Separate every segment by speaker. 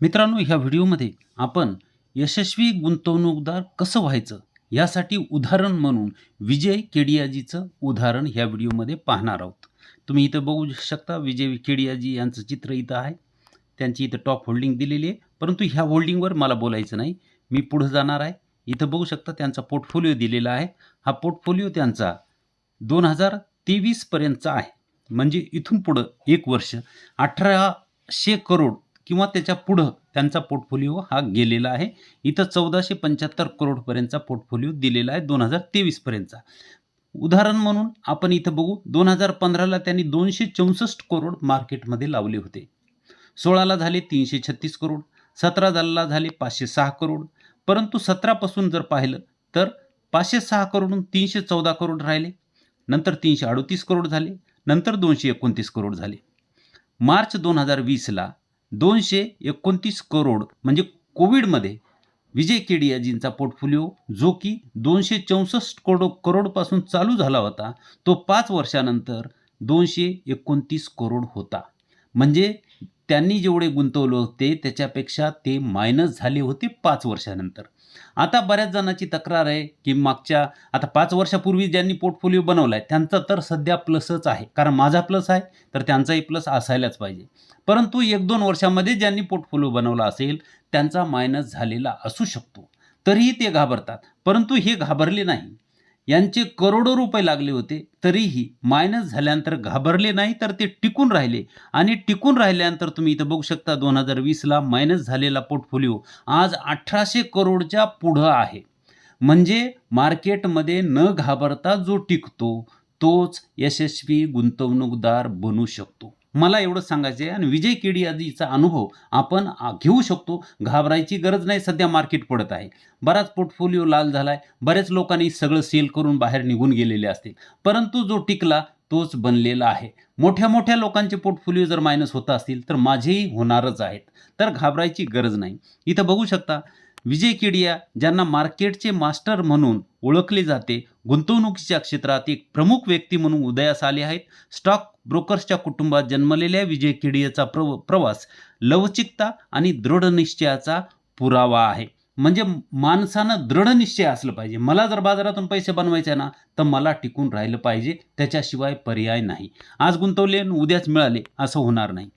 Speaker 1: मित्रांनो ह्या व्हिडिओमध्ये आपण यशस्वी गुंतवणूकदार कसं व्हायचं यासाठी उदाहरण म्हणून विजय केडियाजीचं उदाहरण ह्या व्हिडिओमध्ये पाहणार आहोत. तुम्ही इथं बघू शकता विजय केडियाजी यांचं चित्र इथं आहे. त्यांची इथं टॉप होल्डिंग दिलेली आहे. परंतु ह्या होल्डिंगवर मला बोलायचं नाही. मी पुढं जाणार आहे. इथं बघू शकता त्यांचा पोर्टफोलिओ दिलेला आहे. हा पोर्टफोलिओ त्यांचा दोन हजार तेवीसपर्यंतचा आहे. म्हणजे इथून पुढं एक वर्ष. अठराशे करोड किंवा त्याच्या पुढं त्यांचा पोर्टफोलिओ हा गेलेला आहे. इथं चौदाशे पंच्याहत्तर करोडपर्यंतचा पोर्टफोलिओ दिलेला आहे दोन हजार तेवीसपर्यंतचा. उदाहरण म्हणून आपण इथं बघू दोन हजार पंधराला त्यांनी दोनशे चौसष्ट करोड मार्केटमध्ये लावले होते. सोळाला झाले तीनशे छत्तीस करोड सतराला झाले पाचशे सहा करोड. परंतु सतरापासून जर पाहिलं तर पाचशे सहा करोडून तीनशे चौदा करोड राहिले. नंतर तीनशे अडतीस करोड झाले. नंतर दोनशे एकोणतीस करोड झाले. मार्च दोन हजार वीसला दोनशे एकोणतीस करोड म्हणजे कोविडमध्ये विजय केडियाजींचा पोर्टफोलिओ जो की दोनशे चौसष्ट करोड करोडपासून चालू झाला होता तो पाच वर्षानंतर दोनशे एकोणतीस करोड होता. म्हणजे त्यांनी जेवढे गुंतवले होते त्याच्यापेक्षा ते मायनस झाले होते पाच वर्षानंतर. आता बऱ्याच जणांची तक्रार आहे की मागच्या आता पाच वर्षापूर्वी ज्यांनी पोर्टफोलिओ बनवला आहे त्यांचा तर सध्या प्लसच आहे. कारण माझा प्लस आहे तर त्यांचाही प्लस असायलाच पाहिजे. परंतु एक दोन वर्षामध्ये ज्यांनी पोर्टफोलिओ बनवला असेल त्यांचा मायनस झालेला असू शकतो. तरीही ते घाबरतात. परंतु हे घाबरले नाही. यांचे करोडो रुपये लागले होते तरीही मायनस झाल्यानंतर घाबरले नाही तर ते टिकून राहिले. आणि टिकून राहिल्यानंतर तुम्ही इथं बघू शकता दोन हजार वीसला मायनस झालेला पोर्टफोलिओ आज अठराशे करोडच्या पुढं आहे. म्हणजे मार्केटमध्ये न घाबरता जो टिकतो तोच यशस्वी गुंतवणूकदार बनू शकतो. मला एवढं सांगायचं आहे आणि विजय केडियाजीचा अनुभव आपण घेऊ शकतो. घाबरायची गरज नाही. सध्या मार्केट पडत आहे. बराच पोर्टफोलिओ लाल झाला आहे बऱ्याच लोकांनी सगळं सेल करून बाहेर निघून गेलेले असतील. परंतु जो टिकला तोच बनलेला आहे. मोठ्या मोठ्या लोकांचे पोर्टफोलिओ जर मायनस होत असतील तर माझेही होणारच आहेत. तर घाबरायची गरज नाही. इथं बघू शकता विजय केडिया ज्यांना मार्केटचे मास्टर म्हणून ओळखले जाते गुंतवणुकीच्या क्षेत्रात एक प्रमुख व्यक्ती म्हणून उदयास आले आहेत. स्टॉक ब्रोकर्सच्या कुटुंबात जन्मलेल्या विजय केडियाचा प्रव प्रवास लवचिकता आणि दृढनिश्चयाचा पुरावा आहे. म्हणजे माणसानं दृढनिश्चय असलं पाहिजे. मला जर बाजारातून पैसे बनवायचे ना तर मला टिकून राहिलं पाहिजे. त्याच्याशिवाय पर्याय नाही. आज गुंतवले आणि उद्याच मिळाले असं होणार नाही.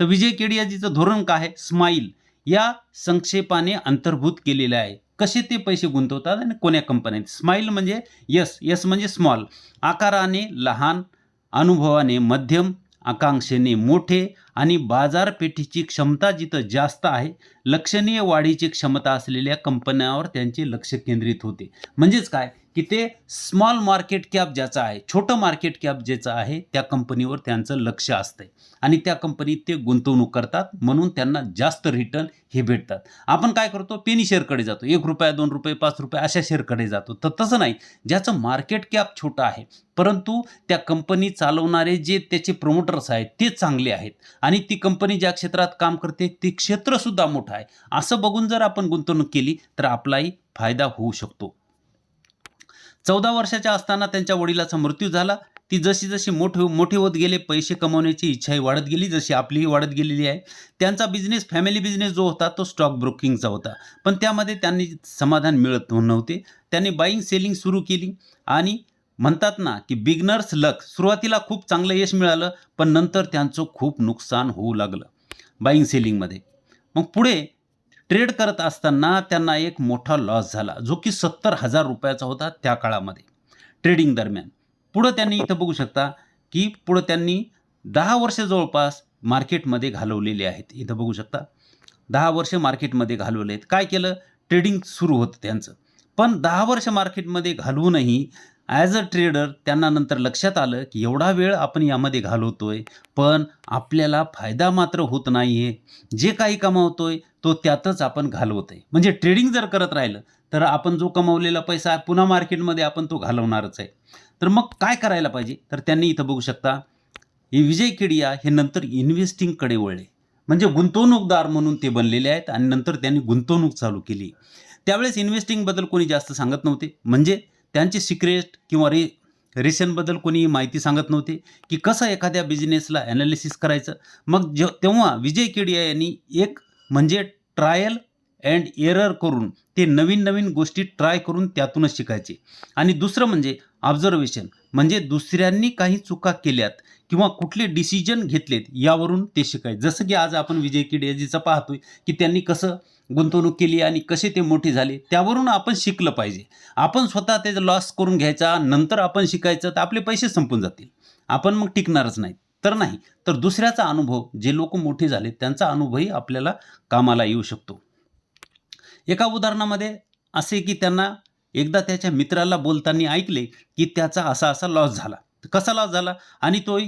Speaker 1: तर विजय केडियाजीचं धोरण काय आहे? स्माईल. या संक्षेपाने अंतर्भूत केलेले आहे. कसे ते पैसे गुंतवतात आणि कोण्या कंपन्यात स्माईल म्हणजे यस यस म्हणजे स्मॉल आकाराने लहान अनुभवाने मध्यम आकांक्षेने मोठे आणि बाजारपेठेची क्षमता जिथं जास्त आहे लक्षणीय वाढीची क्षमता असलेल्या कंपन्यांवर त्यांचे लक्ष केंद्रित होते. म्हणजेच काय? की ते स्मॉल मार्केट कॅप ज्याचं आहे छोटं मार्केट कॅप ज्याचं आहे त्या कंपनीवर त्यांचं लक्ष असतंय. आणि त्या कंपनीत ते गुंतवणूक करतात म्हणून त्यांना जास्त रिटर्न हे भेटतात. आपण काय करतो? पेनी शेअरकडे जातो. एक रुपया दोन रुपये पाच रुपये अशा शेअरकडे जातो. तर तसं नाही. ज्याचं मार्केट कॅप छोटं आहे परंतु त्या कंपनी चालवणारे जे त्याचे प्रमोटर्स आहेत ते चांगले आहेत. आणि ती कंपनी ज्या क्षेत्रात काम करते ते क्षेत्रसुद्धा मोठं आहे. असं बघून जर आपण गुंतवणूक केली तर आपलाही फायदा होऊ शकतो. चौदा वर्षाच्या असताना त्यांच्या वडिलाचा मृत्यू झाला. ती जशी जशी मोठे हो-, मोठे होत गेले पैसे कमवण्याची इच्छाही वाढत गेली जशी आपलीही वाढत गेलेली आहे. त्यांचा बिझनेस फॅमिली बिझनेस जो होता तो स्टॉक ब्रोकिंगचा होता. पण त्यामध्ये त्यांनी समाधान मिळत नव्हते. त्यांनी बाईंग सेलिंग सुरू केली. आणि म्हणतात ना की बिगनर्स लक सुरुवातीला खूप चांगलं यश मिळालं पण नंतर त्यांचं खूप नुकसान होऊ लागलं. बाईंग सेलिंगमध्ये मग पुढे ट्रेड करत असताना त्यांना एक मोठा लॉस झाला जो की सत्तर हजार रुपयाचा होता त्या काळामध्ये. ट्रेडिंग दरम्यान. पुढं त्यांनी इथं बघू शकता की पुढं त्यांनी दहा वर्ष जवळपास मार्केटमध्ये घालवलेले आहेत. इथं बघू शकता. दहा वर्ष मार्केटमध्ये घालवले आहेत काय केलं? ट्रेडिंग सुरू होतं त्यांचं. पण दहा वर्ष मार्केटमध्ये घालवूनही ॲज अ ट्रेडर त्यांना नंतर लक्षात आलं की एवढा वेळ आपण यामध्ये घालवतोय पण आपल्याला फायदा मात्र होत नाही आहे जे काही कमावतोय तो त्यातच आपण घालवतोय. म्हणजे ट्रेडिंग जर करत राहिलं तर आपण जो कमावलेला पैसा पुन्हा मार्केटमध्ये आपण तो घालवणारच आहे. तर मग काय करायला पाहिजे? तर त्यांनी इथं बघू शकता हे विजय केडिया हे नंतर इन्व्हेस्टिंगकडे वळले. म्हणजे गुंतवणूकदार म्हणून ते बनलेले आहेत आणि नंतर त्यांनी गुंतवणूक चालू केली. त्यावेळेस इन्व्हेस्टिंगबद्दल कोणी जास्त सांगत नव्हते. म्हणजे त्यांचे सिक्रेट किंवा रे रेशनबद्दल कोणी माहिती सांगत नव्हते की कसं एखाद्या बिझनेसला ॲनालिसिस करायचं? मग जे तेव्हा विजय केडिया यांनी एक म्हणजे ट्रायल अँड एरर करून ते नवीन नवीन गोष्टी ट्राय करून त्यातूनच शिकायचे. आणि दुसरं म्हणजे ऑब्झर्वेशन म्हणजे दुसऱ्यांनी काही चुका केल्यात किंवा कुठले डिसिजन घेतलेत यावरून ते शिकायचे. जसं की आज आपण विजय किडेजीचं पाहतोय की त्यांनी कसं गुंतवणूक केली आणि कसे ते मोठे झाले त्यावरून आपण शिकलं पाहिजे. आपण स्वतः त्याचा लॉस करून घ्यायचा नंतर आपण शिकायचं तर आपले पैसे संपून जातील. आपण मग टिकणारच नाही तर नाही तर दुसऱ्याचा अनुभव जे लोक मोठे झाले त्यांचा अनुभवही आपल्याला कामाला येऊ शकतो. एका उदाहरणामध्ये असे की त्यांना एकदा त्याच्या मित्राला बोलताना ऐकले की त्याचा असा असा लॉस झाला. कसा लॉस झाला? आणि तो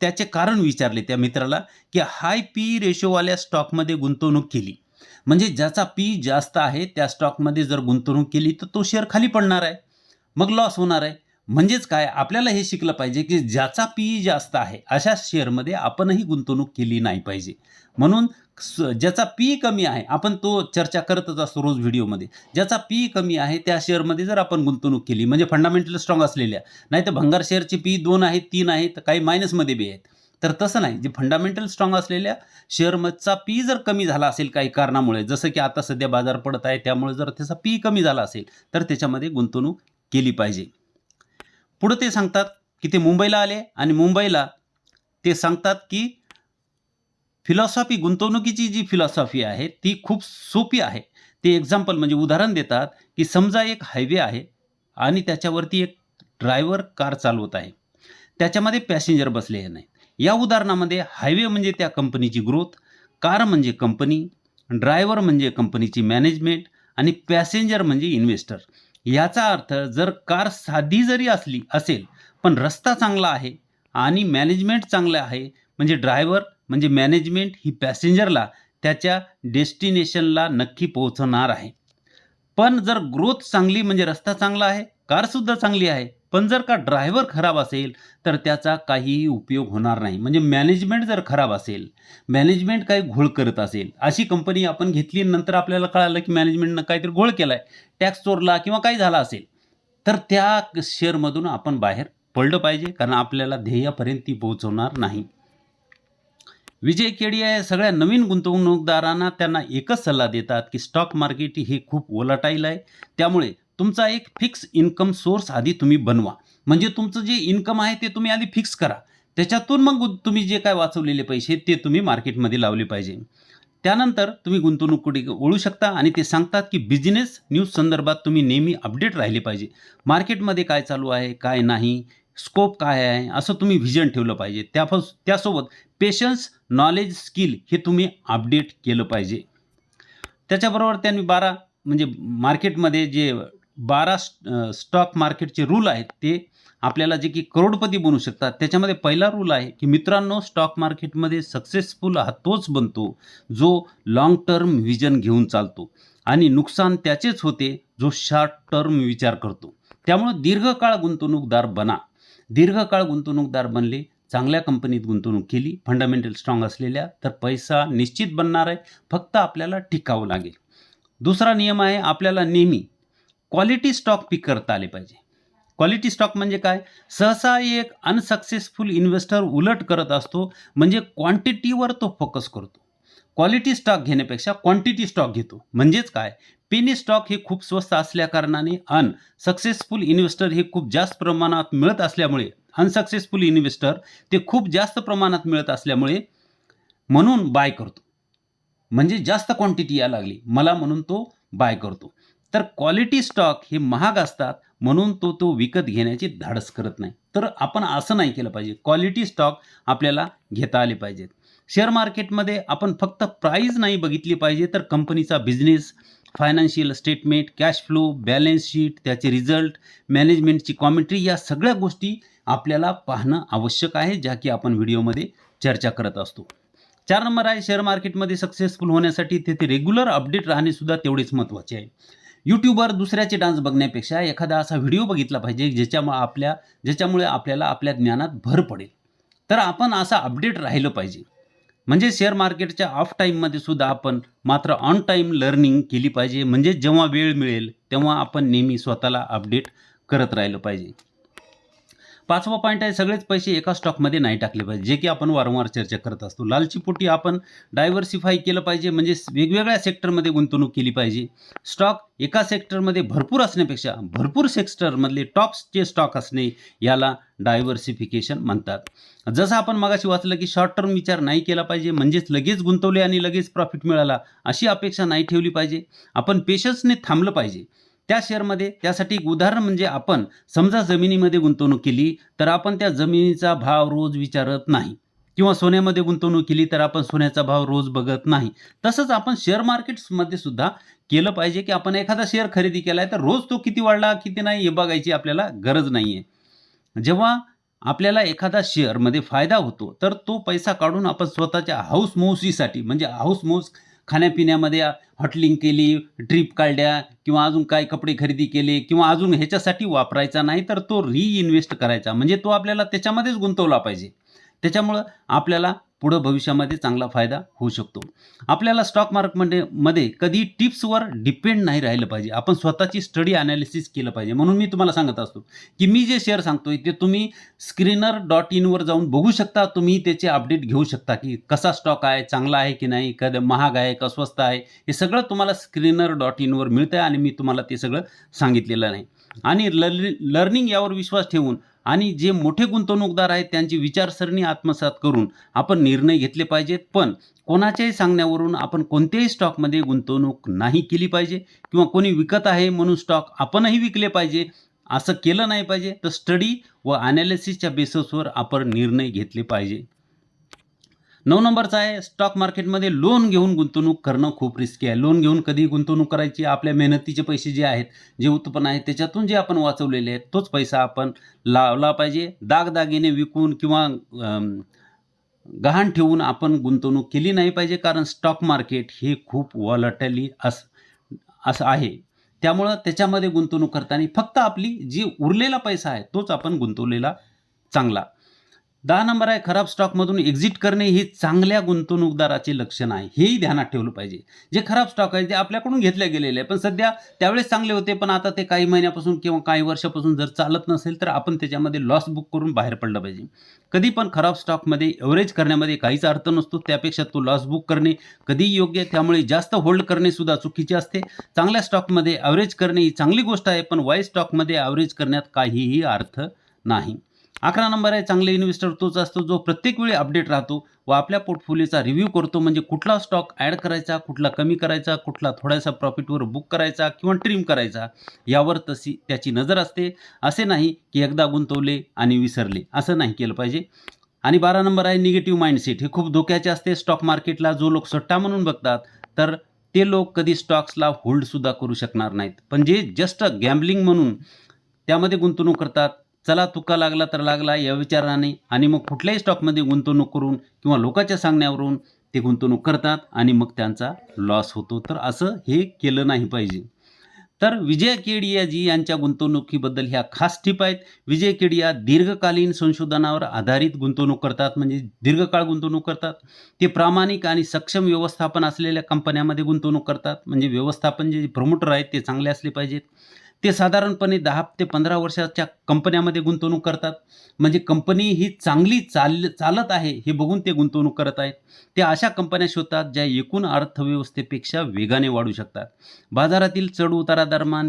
Speaker 1: त्याचे कारण विचारले त्या मित्राला की हाय पी रेशोवाल्या स्टॉकमध्ये गुंतवणूक केली. म्हणजे ज्याचा पी जास्त आहे त्या स्टॉकमध्ये जर गुंतवणूक केली तर तो शेअर खाली पडणार आहे. मग लॉस होणार आहे. म्हणजेच काय? आपल्याला हे शिकलं पाहिजे की ज्याचा पी जास्त आहे अशा शेअरमध्ये आपणही गुंतवणूक केली नाही पाहिजे. म्हणून स- ज्याचा पी कमी आहे आपण तो चर्चा करतच असतो रोज व्हिडिओमध्ये ज्याचा पी कमी आहे त्या शेअरमध्ये जर आपण गुंतवणूक केली म्हणजे फंडामेंटल स्ट्रॉंग असलेल्या नाही तर भंगार शेअरची पी दोन आहे तीन आहे तर काही मायनसमध्ये बी आहेत. तर तसं नाही जे फंडामेंटल स्ट्रॉंग असलेल्या शेअरमधचा पी जर कमी झाला असेल काही कारणामुळे जसं की आता सध्या बाजार पडत आहे त्यामुळे जर त्याचा पी कमी झाला असेल तर त्याच्यामध्ये गुंतवणूक केली पाहिजे. पुढं ते सांगतात की ते मुंबईला आले आणि मुंबईला ते सांगतात की फिलॉसॉफी गुंतवणुकीची जी फिलॉसॉफी आहे ती खूप सोपी आहे. ते एक्झाम्पल म्हणजे उदाहरण देतात की समजा एक हायवे आहे आणि त्याच्यावरती एक ड्रायव्हर कार चालवत आहे. त्याच्यामध्ये पॅसेंजर बसले नाही या उदाहरणामध्ये हायवे म्हणजे त्या कंपनीची ग्रोथ कार म्हणजे कंपनी ड्रायव्हर म्हणजे कंपनीची मॅनेजमेंट आणि पॅसेंजर म्हणजे इन्व्हेस्टर याचा अर्थ जर कार साधी जरी असली असेल पण रस्ता चांगला आहे आणि मॅनेजमेंट चांगलं आहे म्हणजे ड्रायव्हर म्हणजे मॅनेजमेंट ही पॅसेंजरला त्याच्या डेस्टिनेशनला नक्की पोहोचणार आहे. पण जर ग्रोथ चांगली म्हणजे रस्ता चांगला आहे कारसुद्धा चांगली आहे पण जर का ड्रायव्हर खराब असेल तर त्याचा काहीही उपयोग होणार नाही. म्हणजे मॅनेजमेंट जर खराब असेल मॅनेजमेंट काही घोळ करत असेल अशी कंपनी आपण घेतली नंतर आपल्याला कळालं की मॅनेजमेंटनं काहीतरी घोळ केला आहे टॅक्स चोरला किंवा काही झाला असेल तर त्या शेअरमधून आपण बाहेर पडलं पाहिजे कारण आपल्याला ध्येयापर्यंत ती पोहोचवणार नाही. विजय केडिया या सगळ्या नवीन गुंतवणूकदारांना त्यांना एकच सल्ला देतात की स्टॉक मार्केट हे खूप ओलाटाईल आहे. त्यामुळे तुमचा एक फिक्स इन्कम सोर्स आधी तुम्ही बनवा. म्हणजे तुमचं जे इन्कम आहे ते तुम्ही आधी फिक्स करा. त्याच्यातून मग तुम्ही जे काय वाचवलेले पैसे ते तुम्ही मार्केटमध्ये लावले पाहिजे. त्यानंतर तुम्ही गुंतवणूक कुठे ओळू शकता आणि ते सांगतात की बिझनेस न्यूज संदर्भात तुम्ही नेहमी अपडेट राहिले पाहिजे. मार्केटमध्ये काय चालू आहे काय नाही स्कोप काय आहे असं तुम्ही व्हिजन ठेवलं पाहिजे. त्या त्यासोबत पेशन्स नॉलेज स्किल हे तुम्ही अपडेट केलं पाहिजे. त्याच्याबरोबर त्यांनी बारा म्हणजे मार्केटमध्ये जे बारा स्टॉक मार्केटचे रूल आहेत ते आपल्याला जे की करोडपती बनू शकतात. त्याच्यामध्ये पहिला रूल आहे की मित्रांनो स्टॉक मार्केटमध्ये सक्सेसफुल हा तोच बनतो जो लाँग टर्म व्हिजन घेऊन चालतो. आणि नुकसान त्याचेच होते जो शॉर्ट टर्म विचार करतो. त्यामुळं दीर्घकाळ गुंतवणूकदार बना. दीर्घकाळ गुंतवणूकदार बनले चांगल्या कंपनीत गुंतवणूक केली फंडामेंटल स्ट्रॉंग असलेल्या तर पैसा निश्चित बनणार आहे फक्त आपल्याला टिकावं लागेल. दुसरा नियम आहे आपल्याला नेहमी क्वालिटी स्टॉक पिक करता आले पाहिजे. क्वालिटी स्टॉक म्हणजे काय? सहसा एक अनसक्सेसफुल इन्व्हेस्टर उलट करत असतो म्हणजे क्वांटिटीवर तो फोकस करतो. क्वालिटी स्टॉक घेण्यापेक्षा क्वांटिटी स्टॉक घेतो. म्हणजेच काय? पेनी स्टॉक हे खूप स्वस्त असल्याकारणाने अन सक्सेसफुल इन्व्हेस्टर हे खूप जास्त प्रमाणात मिळत असल्यामुळे अनसक्सेसफुल इन्व्हेस्टर ते खूप जास्त प्रमाणात मिळत असल्यामुळे म्हणून बाय करतो. म्हणजे जास्त क्वांटिटी या लागली. मला म्हणून तो बाय करतो. तर क्वालिटी स्टॉक हे महाग असतात म्हणून तो तो विकत घेण्याची धाडस करत नाही. तर आपण असं नाही केलं पाहिजे. क्वालिटी स्टॉक आपल्याला घेता आले पाहिजेत. शेअर मार्केटमध्ये आपण फक्त प्राईज नाही बघितली पाहिजे तर कंपनीचा business financial statement cash flow balance sheet त्याचे रिझल्ट मॅनेजमेंटची कॉमेंट्री या सगळ्या गोष्टी आपल्याला पाहणं आवश्यक आहे ज्या की आपण व्हिडिओमध्ये चर्चा करत असतो. चार नंबर आहे शेअर मार्केटमध्ये सक्सेसफुल होण्यासाठी तेथे रेग्युलर अपडेट राहणे सुद्धा तेवढेच महत्त्वाचे आहे. यूट्यूबवर दुसऱ्याचे डान्स बघण्यापेक्षा एखादा असा व्हिडिओ बघितला पाहिजे ज्याच्यामुळे आपल्या ज्याच्यामुळे आपल्याला आपल्या ज्ञानात भर पडेल. तर आपण असा अपडेट राहिलं पाहिजे. म्हणजे शेअर मार्केटच्या ऑफ टाईममध्ये सुद्धा आपण मात्र ऑन टाईम लर्निंग केली पाहिजे. म्हणजे जेव्हा वेळ मिळेल तेव्हा आपण नेहमी स्वतःला अपडेट करत राहिलं पाहिजे. पाचवा पॉईंट आहे सगळेच पैसे एका स्टॉकमध्ये नाही टाकले पाहिजे. जे की आपण वारंवार चर्चा करत असतो. लालची पोटी आपण डायव्हर्सिफाय केलं पाहिजे म्हणजे वेगवेगळ्या सेक्टरमध्ये गुंतवणूक केली पाहिजे. स्टॉक एका सेक्टरमध्ये भरपूर असण्यापेक्षा भरपूर सेक्टरमधले टॉप्सचे स्टॉक असणे याला डायव्हर्सिफिकेशन म्हणतात. जसं आपण मगाशी वाचलं की शॉर्ट टर्म विचार नाही केला पाहिजे म्हणजेच लगेच गुंतवले आणि लगेच प्रॉफिट मिळाला अशी अपेक्षा नाही ठेवली पाहिजे. आपण पेशन्सने थांबलं पाहिजे. त्या शेअरमध्ये त्यासाठी एक उदाहरण म्हणजे आपण समजा जमिनीमध्ये गुंतवणूक केली तर आपण त्या जमिनीचा भाव रोज विचारत नाही. किंवा सोन्यामध्ये गुंतवणूक केली तर आपण सोन्याचा भाव रोज बघत नाही. तसंच आपण शेअर मार्केट्समध्ये सुद्धा केलं पाहिजे की आपण एखादा शेअर खरेदी केला आहे तर रोज तो किती वाढला किती नाही हे बघायची आपल्याला गरज नाही आहे जेव्हा आपल्याला एखादा शेअरमध्ये फायदा होतो तर तो पैसा काढून आपण स्वतःच्या हाऊस मौसीसाठी म्हणजे हाऊस मौस खाण्यापिण्यामध्ये हॉटलिंग केली ड्रीप काढल्या किंवा अजून काय कपडे खरेदी केले किंवा अजून ह्याच्यासाठी वापरायचा नाही तर तो रिइन्व्हेस्ट करायचा. म्हणजे तो आपल्याला त्याच्यामध्येच गुंतवला पाहिजे. त्याच्यामुळं आपल्याला पुढं भविष्यामध्ये चांगला फायदा होऊ शकतो. आपल्याला स्टॉक मार्केटमध्ये मध्ये कधी टिप्सवर डिपेंड नाही राहिलं पाहिजे. आपण स्वतःची स्टडी अनालिसिस केलं पाहिजे. म्हणून मी तुम्हाला सांगत असतो की मी जे शेअर सांगतोय ते तुम्ही स्क्रीनर डॉट इनवर जाऊन बघू शकता. तुम्ही त्याचे अपडेट घेऊ शकता की कसा स्टॉक आहे चांगला आहे की नाही कधी महाग आहे का स्वस्त आहे. हे सगळं तुम्हाला स्क्रीनर डॉट इनवर मिळतं आहे आणि मी तुम्हाला ते सगळं सांगितलेलं नाही. आणि लर्निंग यावर विश्वास ठेवून आणि जे मोठे गुंतवणूकदार आहेत त्यांची विचारसरणी आत्मसात करून आपण निर्णय घेतले पाहिजेत. पण कोणाच्याही सांगण्यावरून आपण कोणत्याही स्टॉकमध्ये गुंतवणूक नाही केली पाहिजे किंवा कोणी विकत आहे म्हणून स्टॉक आपणही विकले पाहिजे असं केलं नाही पाहिजे तर स्टडी व ॲनालिसिसच्या बेसिसवर आपण निर्णय घेतले पाहिजे. नऊ नंबरचा आहे. स्टॉक मार्केटमध्ये लोन घेऊन गुंतवणूक करणं खूप रिस्की आहे. लोन घेऊन कधी गुंतवणूक करायची. आपल्या मेहनतीचे पैसे जे आहेत जे उत्पन्न आहे त्याच्यातून जे आपण वाचवलेले आहेत तोच पैसा आपण लावला पाहिजे. दागदागिने विकून किंवा गहाण ठेवून आपण गुंतवणूक केली नाही पाहिजे. कारण स्टॉक मार्केट हे खूप वॉलटली अस असं आहे. त्यामुळं त्याच्यामध्ये गुंतवणूक करताना फक्त आपली जी उरलेला पैसा आहे तोच आपण गुंतवलेला चांगला. दहा नंबर आहे खराब स्टॉकमधून एक्झिट करणे हे चांगल्या गुंतवणूकदाराचे लक्षण आहे. हेही ध्यानात ठेवलं पाहिजे. जे खराब स्टॉक आहे ते आपल्याकडून घेतले गेलेले आहे. पण सध्या त्यावेळेस चांगले होते पण आता ते काही महिन्यापासून किंवा काही वर्षापासून जर चालत नसेल तर आपण त्याच्यामध्ये लॉस बुक करून बाहेर पडलं पाहिजे. कधी पण खराब स्टॉकमध्ये एव्हरेज करण्यामध्ये काहीच अर्थ नसतो. त्यापेक्षा तो लॉस बुक करणे कधीही योग्य आहे. त्यामुळे जास्त होल्ड करणे सुद्धा चुकीचे असते. चांगल्या स्टॉकमध्ये ॲव्हरेज करणे ही चांगली गोष्ट आहे पण वाईट स्टॉकमध्ये ॲव्हरेज करण्यात काहीही अर्थ नाही. अकरा नंबर आहे चांगले इन्व्हेस्टर तोच असतो जो प्रत्येक वेळी अपडेट राहतो व आपल्या पोर्टफोलिओचा रिव्ह्यू करतो. म्हणजे कुठला स्टॉक ॲड करायचा कुठला कमी करायचा कुठला थोड्यासा प्रॉफिटवर बुक करायचा किंवा ट्रिम करायचा यावर तशी त्याची नजर असते. असे नाही की एकदा गुंतवले आणि विसरले असं नाही केलं पाहिजे. आणि बारा नंबर आहे निगेटिव्ह माइंडसेट हे खूप धोक्याचे असते. स्टॉक मार्केटला जो लोक सट्टा म्हणून बघतात तर ते लोक कधी स्टॉक्सला होल्डसुद्धा करू शकणार नाहीत. पण जे जस्ट गॅम्बलिंग म्हणून त्यामध्ये गुंतवणूक करतात चला तुका लागला तर लागला या विचाराने. आणि मग कुठल्याही स्टॉकमध्ये गुंतवणूक करून किंवा लोकांच्या सांगण्यावरून ते गुंतवणूक करतात आणि मग त्यांचा लॉस होतो. तर असं हे केलं नाही पाहिजे. तर विजय केडियाजी यांच्या गुंतवणुकीबद्दल ह्या खास टिप आहेत. विजय केडिया दीर्घकालीन संशोधनावर आधारित गुंतवणूक करतात म्हणजे दीर्घकाळ गुंतवणूक करतात. ते प्रामाणिक आणि सक्षम व्यवस्थापन असलेल्या कंपन्यामध्ये गुंतवणूक करतात. म्हणजे व्यवस्थापन जे प्रमोटर आहेत ते चांगले असले पाहिजेत. ते साधारणपणे दहा ते पंधरा वर्षाच्या कंपन्यामध्ये गुंतवणूक करतात. म्हणजे कंपनी ही चांगली चाल चालत आहे हे बघून ते गुंतवणूक करत आहेत. ते अशा कंपन्या शोधतात ज्या एकूण अर्थव्यवस्थेपेक्षा वेगाने वाढू शकतात. बाजारातील चढ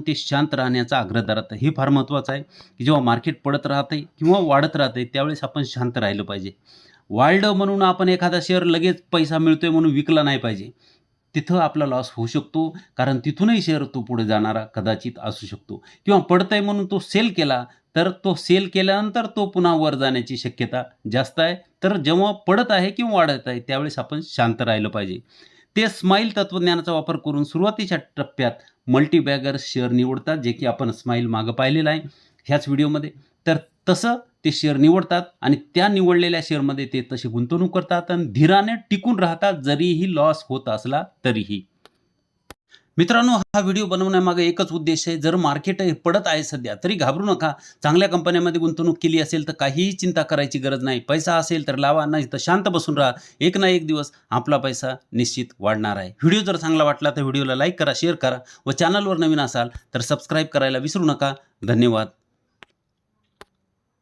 Speaker 1: ते शांत राहण्याचा आग्रह धरत हे फार महत्त्वाचं आहे की जेव्हा मार्केट पडत राहते किंवा वाढत राहते त्यावेळेस आपण शांत राहिलं पाहिजे. वाढलं म्हणून आपण एखादा शेअर लगेच पैसा मिळतोय म्हणून विकला नाही पाहिजे. तिथं आपला लॉस होऊ शकतो. कारण तिथूनही शेअर तो पुढे जाणारा कदाचित असू शकतो. किंवा पडतंय म्हणून तो सेल केला तर तो सेल केल्यानंतर तो पुन्हा वर जाण्याची शक्यता जास्त आहे. तर जेव्हा पडत आहे किंवा वाढत आहे त्यावेळेस आपण शांत राहिलं पाहिजे. ते स्माईल तत्त्वज्ञानाचा वापर करून सुरुवातीच्या टप्प्यात मल्टीबॅगर शेअर निवडतात जे की आपण स्माईल मागं पाहिलेलं आहे. ह्याच व्हिडिओमध्ये तर तसं ते शेअर निवडतात आणि त्या निवडलेल्या शेअरमध्ये ते तसे गुंतवणूक करतात आणि धीराने टिकून राहतात जरीही लॉस होत असला तरीही. मित्रांनो हा व्हिडिओ बनवण्यामागे एकच उद्देश आहे जर मार्केट पडत आहे सध्या तरी घाबरू नका. चांगल्या कंपन्यामध्ये गुंतवणूक केली असेल तर काहीही चिंता करायची गरज नाही. पैसा असेल तर लावा नाही तर शांत बसून राहा. एक ना एक दिवस आपला पैसा निश्चित वाढणार आहे. व्हिडिओ जर चांगला वाटला तर व्हिडिओला लाईक करा शेअर करा व चॅनलवर नवीन असाल तर सबस्क्राईब करायला विसरू नका. धन्यवाद.